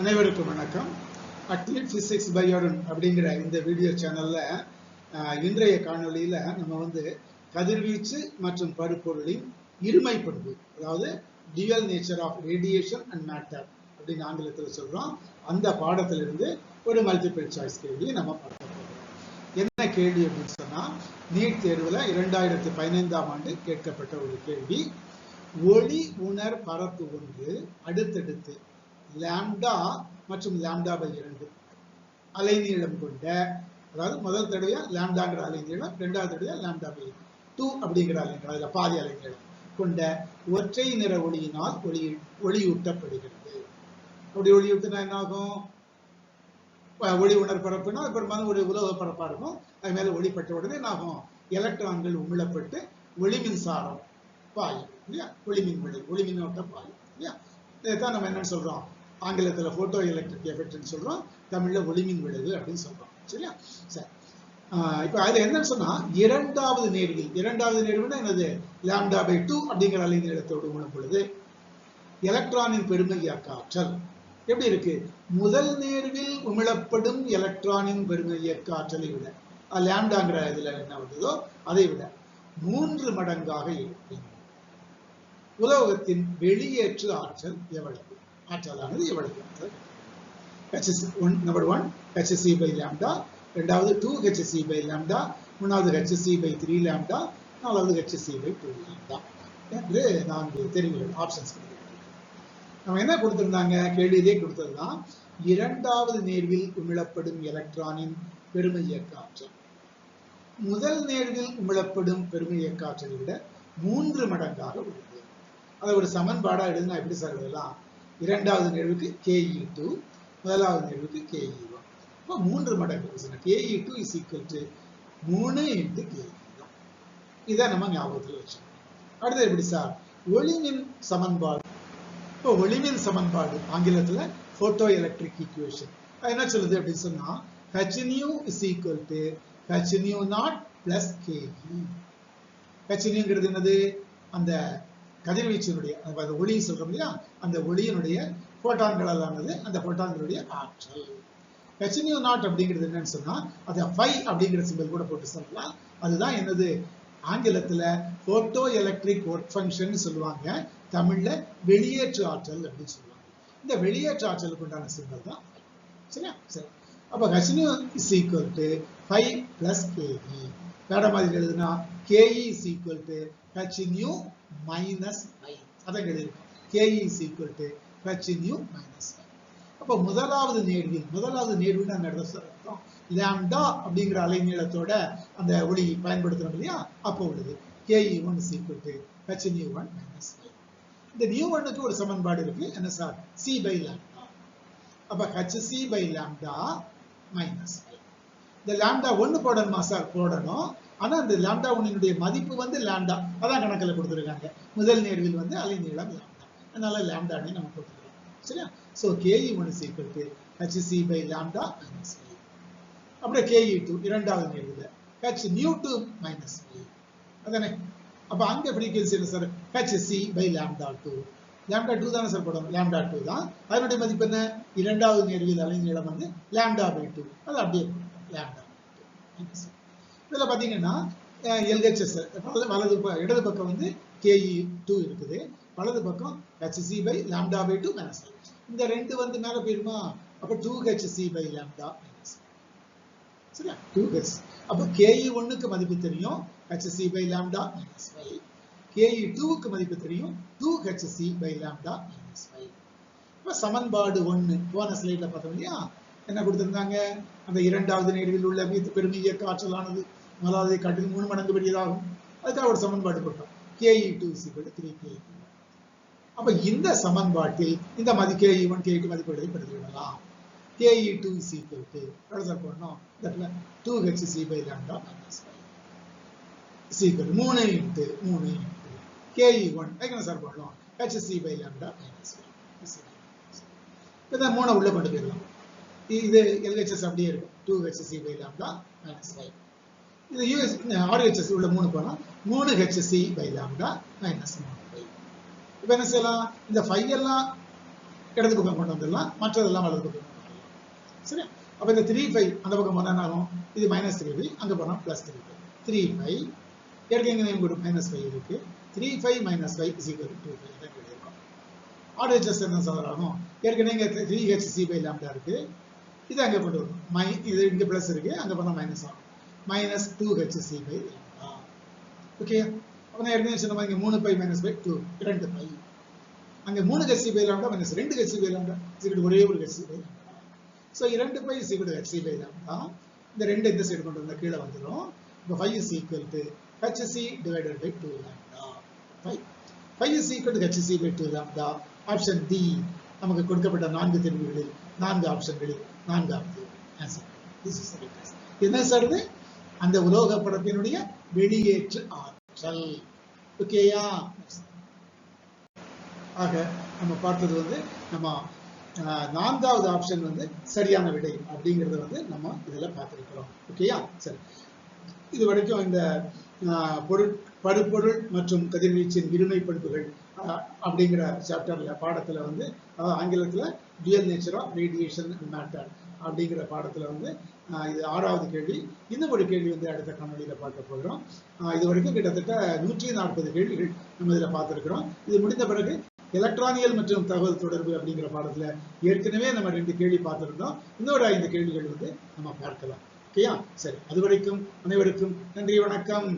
அனைவருக்கும் வணக்கம். Athlete physics பயோடன் அப்படிங்கிற இந்த வீடியோ சேனல்ல இன்றைய காணொலியில நம்ம வந்து கதிர்வீச்சு மற்றும் பருப்பொருளின் இருமை பண்பு அதாவது dual nature of radiation and matter அப்படின்னு ஆங்கிலத்தில் சொல்றோம். அந்த பாடத்திலிருந்து ஒரு மல்டிபிள் சாய்ஸ் கேள்வி நம்ம பார்க்க போகிறோம் என்ன கேள்வி அப்படின்னு சொன்னா நீட் தேர்வுல இரண்டாயிரத்தி பதினைந்தாம் ஆண்டு கேட்கப்பட்ட ஒரு கேள்வி. ஒளி உணர் பரப்பு ஒன்று அடுத்தடுத்து லாம்டா மற்றும் லாம்டா பை இரண்டு. அலைநீளம் கொண்ட அதாவது முதல் தடவையா லாம்டாங்கிற அலைநீளம் ரெண்டாவது தடவையா லாம்டா பை டூ அப்படிங்கிற அலைநீளம் அதுல பாதி அலைநீளம் கொண்ட ஒற்றை நிற ஒளியினால் ஒளி ஒளியூட்டப்படுகிறது. அப்படி ஒளியூட்டினா என்ன ஆகும் ஒளி உணர் பரப்புனா அப்புறமா ஒரு உலோக பரப்பா இருக்கும். அது மேலே ஒளிப்பட்ட உடனே என்ன ஆகும் எலக்ட்ரான்கள் உமிழப்பட்டு ஒளி மின்சாரம் பாயும் இல்லையா? ஒளிமின் விளை ஒளி மின்னோட்டம் பாயும் இல்லையா? இதைத்தான் நம்ம என்னன்னு சொல்றோம்? ஆங்கிலத்துல போட்டோ எலக்ட்ரிக் எஃபெக்ட்னு சொல்றோம் தமிழில் ஒளிமின் விளைவு அப்படின்னு சொல்கிறோம் சரியா? சரி. இப்போ அது என்னன்னு சொன்னா இரண்டாவது நேர்வில் இரண்டாவது நேர்வுனா என்னது? லேம்டா பை டூ அப்படிங்கிற அலைநீளத்தோடு உணரும் பொழுது எலக்ட்ரானின் பெருமையாக்க ஆற்றல் எப்படி இருக்கு? முதல் நேர்வில் உமிழப்படும் எலக்ட்ரானின் பெருமையக்க ஆற்றலை விட லேம்டாங்கிற இதுல என்ன வந்ததோ அதை விட மூன்று மடங்காக இருக்கும். உலோகத்தின் வெளியேற்று ஆற்றல் எவ்வளவு? ஆற்றலானது எவ்வளவு HC one number one HC by lambda ரெண்டாவது டூ ஹெச்எஸ்சி பை லேம்டா மூணாவது ஹெச்எஸ்சி பை த்ரீ லேம்டா நாலாவது ஹெச்எஸ்சி பை டூ லேம்டா என்று நான்கு தெரிவுகள் ஆப்ஷன்ஸ் நம்ம என்ன கொடுத்துருந்தாங்க? கேள்வியிலே கொடுத்ததுதான். இரண்டாவது நேர்வில் உமிழப்படும் எலக்ட்ரானின் பெருமை இயக்க ஆற்றல் முதல் நேர்வில் உமிழப்படும் பெருமை இயக்க ஆற்றலை விட மூன்று மடங்காக உள்ளது. அதை ஒரு சமன்பாடாக எழுதுனா எப்படி சார் எழுதலாம்? இரண்டாவது நேர்வுக்கு கேஇ டூ முதலாவது நேர்வுக்கு கேஇ ஒன் இப்போ மூன்று மடங்கு KE two is equal to மூணு இன்ட்டு கேஇ இதை நம்ம ஞாபகத்தில் வச்சுக்கணும். அடுத்து எப்படி சார்? ஒளிமின் சமன்பாடு. இப்போ ஒளிமின் சமன்பாடு ஆங்கிலத்துல ஃபோட்டோ எலக்ட்ரிக் ஈக்குவேஷன் அது என்ன சொல்லுது அப்படின்னு சொன்னா H nu is equal to H nu nought plus KE H நியூங்கிறது என்னது? அந்த கதிர்வீச்சினுடைய அந்த ஒளி சொல்றோம் இல்லையா? அந்த ஒளியினுடைய போட்டான்களால் ஆனது அந்த போட்டான்களுடைய ஆற்றல். ஹெச் நியூ நாட் அப்படிங்கிறது என்னன்னு சொன்னா அதை ஃபை அப்படிங்கிற சிம்பிள் கூட போட்டு சொல்லலாம். அதுதான் என்னது? ஆங்கிலத்துல போட்டோ எலக்ட்ரிக் ஒர்க் ஃபங்க்ஷன் சொல்லுவாங்க. தமிழ்ல வெளியேற்று ஆற்றல் அப்படின்னு சொல்லுவாங்க. இந்த வெளியேற்று ஆற்றலுக்கு உண்டான சிம்பிள் தான் சரியா? சரி. அப்போ H nu is equal to five plus KE வேற மாதிரி எழுதுனா KE is equal to H nu minus phi அதான் எழுதிருக்கோம் KE is equal to H nu minus phi அப்ப முதலாவது நேர்வில் முதலாவது நேர்வில் அந்த இடத்துல அர்த்தம். லாம்டா அப்படிங்கிற அலைநீளத்தோட அந்த ஒளி பயன்படுத்துறோம் இல்லையா? அப்போ உள்ளது. KE one is equal to H nu one minus இந்த நியூ ஒன்னுக்கு ஒரு சமன்பாடு இருக்கு. என்ன சார்? C by lambda. அப்ப H C by lambda minus இந்த லாம்டா ஒன்னு போடணுமா சார்? போடணும். ஆனா அந்த லாம்டா ஒன்னினுடைய மதிப்பு வந்து லாம்டா. அதான் கணக்கில் கொடுத்துருக்காங்க. முதல் நேர்வில் வந்து அலைநீளம் லாம்டா. அதனால லாம்டானே நம்ம கொடுத்துருக்கோம். சரியா? So KE one is equal to C by lambda minus P அப்படியே கேஇ டூ இரண்டாவது நேர்வில். H nu two minus P அதானே? அப்போ அங்கே ஃப்ரீக்வன்சி என்ன sir H C by lambda two lambda two தானே சார் போடணும்? லேம்டா டூ தான். அதனுடைய மதிப்பு என்ன? இரண்டாவது நேர்வில் அலைநீளம் வந்து லேம்டா பை டூ அது அப்படியே லாம்டா இதுல பாத்தீங்கன்னா எல்ஹெச்எஸ் வலது ப- இடது பக்கம் வந்து கேஇ டூ இருக்குது. வலது பக்கம் HC by lambda by two minus இந்த ரெண்டு வந்து மேல போயிருமா? அப்போ two HC by lambda minus சரியா? டூ ஹெச் அப்போ கேஇ ஒன்னுக்கு மதிப்பு தெரியும் HC by lambda minus five KE டூவுக்கு மதிப்பு தெரியும் two HC by lambda minus five இப்போ சமன்பாடு ஒன்று போன ஸ்லைட்ல பார்த்தோம் இல்லையா? என்ன கொடுத்திருந்தாங்க? அந்த இரண்டாவது நேர்வில் உள்ள மீது பெருமை இயக்க ஆற்றலானது காட்டில் மூணு மடங்கு பெரியதாகும். அதுக்காக ஒரு சமன்பாடு போட்டோம் கேஇ டூ சிபிள் த்ரீ கே அப்ப இந்த சமன்பாட்டில் இந்த மதி கேஇ ஒன் கே டூ மதிப்புகளை விடலாம் KE two is equal to எவ்வளவு இடத்துல two H C by lambda minus five மூணு இன்ட்டு மூணு இன்ட்டு கேஇ ஒன் எங்கே சார் போடலாம் H C by lambda minus five இதை மூணை உள்ள கொண்டு போயிடலாம். இது எல்ஹெச்எஸ் அப்படியே இருக்கும். Two HC by lambda minus five இது யூஎஸ் ஆர்ஹெச்எஸ் உள்ள மூணு போனால் மூணு H C by lambda minus மூணு ஃபைவ் இப்போ என்ன செய்யலாம்? இந்த ஃபைவ் எல்லாம் இடது பக்கம் கொண்டு வந்துடலாம். மற்றதெல்லாம் வலது பக்கம் கொண்டு வந்துடலாம். சரியா? அப்ப இந்த த்ரீ ஃபைவ் அந்த பக்கம் போனா என்ன ஆகும்? இது மைனஸ் த்ரீ ஃபைவ் அங்க போனா plus three five three five ஏற்கனவே உங்களுக்கு மைனஸ் ஃபைவ் இருக்குது three five minus five is equal to five தான் எழுதியிருக்கோம் ஆர்டர் என்ன சார் ஆகும் ஏற்கனவே three H C by lambda இருக்கு. இது அங்கே கொண்டு வரணும் மை இது இங்கே ப்ளஸ் இருக்கு. அங்கே போனால் மைனஸ் ஆகும். Minus two H C by okay அப்போ நான் ஏற்கனவே சொன்ன மாதிரி மூணு பை மைனஸ் பை டூ ரெண்டு பை அங்கே மூணு ஹெச் பை லாம்டா மைனஸ் ரெண்டு ஹெச் பை லாம்டா சரி ஒரே ஒரு ஹெச் பை ஸோ இரண்டு by C equal H by lambda இந்த ரெண்டு இந்த சைடு கொண்டு வந்தால் கீழே வந்துடும் இப்போ five is equal to HC divided by two lambda five five is equal to HC by two lambda option D நமக்கு கொடுக்கப்பட்ட நான்கு தெரிவுகளில் நான்கு ஆப்ஷன்களில் நான்காவது திஸ் இஸ் என்ன சார் அந்த உலோக படத்தினுடைய வெளியேற்று ஆற்றல். ஓகேயா ஆக நம்ம பார்த்தது வந்து நம்ம நான்காவது ஆப்ஷன் வந்து சரியான விடை அப்படிங்கறத வந்து நம்ம இதுல பார்த்திருக்கிறோம். ஓகேயா சரி. இது வரைக்கும் இந்த ஆஹ், பொருள் படுபொருள் மற்றும் கதிர்வீச்சின் இருமை பண்புகள் அப்படிங்கிற சாப்டர்ல பாடத்துல வந்து அதாவது ஆங்கிலத்துல real nature of radiation matter அப்படிங்கிற பாடத்துல வந்து ஆஹ், இது ஆறாவது கேள்வி. இன்னும் ஒரு கேள்வி வந்து அடுத்த காணொலியில பார்க்க போகிறோம். இது வரைக்கும் கிட்டத்தட்ட நூற்றி நாற்பது கேள்விகள் நம்ம இதுல பார்த்திருக்கிறோம். இது முடிந்த பிறகு எலக்ட்ரானியல் மற்றும் தகவல் தொடர்பு அப்படிங்கிற பாடத்துல ஏற்கனவே நம்ம ரெண்டு கேள்வி பார்த்துருந்தோம். இன்னொரு ஐந்து கேள்விகள் வந்து நம்ம பார்க்கலாம். ஓகேயா? சரி அது வரைக்கும் அனைவருக்கும் நன்றி வணக்கம்.